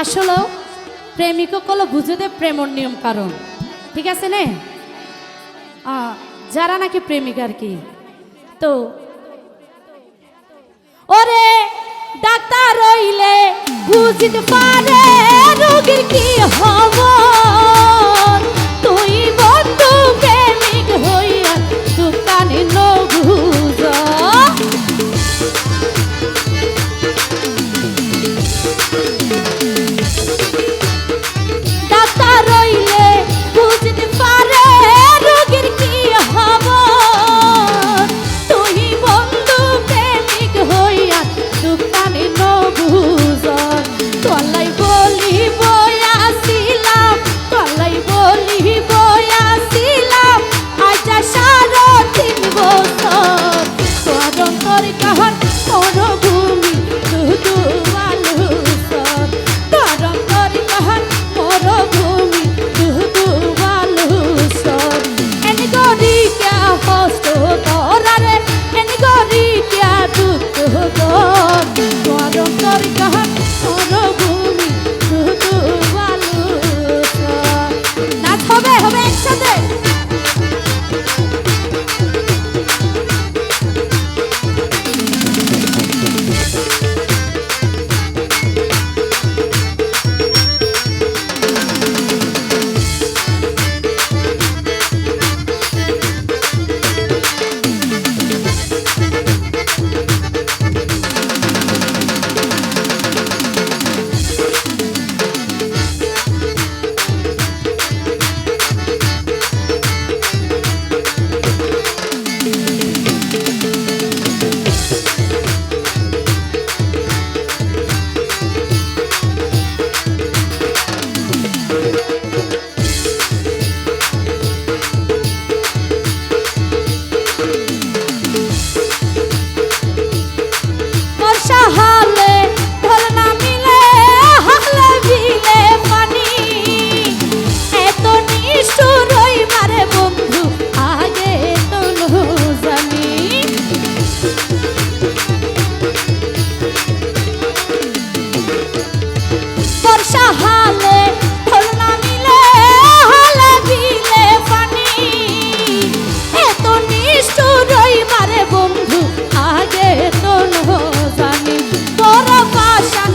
আসলে। প্রেমিক কলো বুঝতে প্রেমর নিয়ম কারণ। ঠিক আছে নে? যারা নাকি প্রেমিক আর কি? তো, ওরে ডাক্তার রইলে বুঝতে পারে রোগীর কি হব? Russian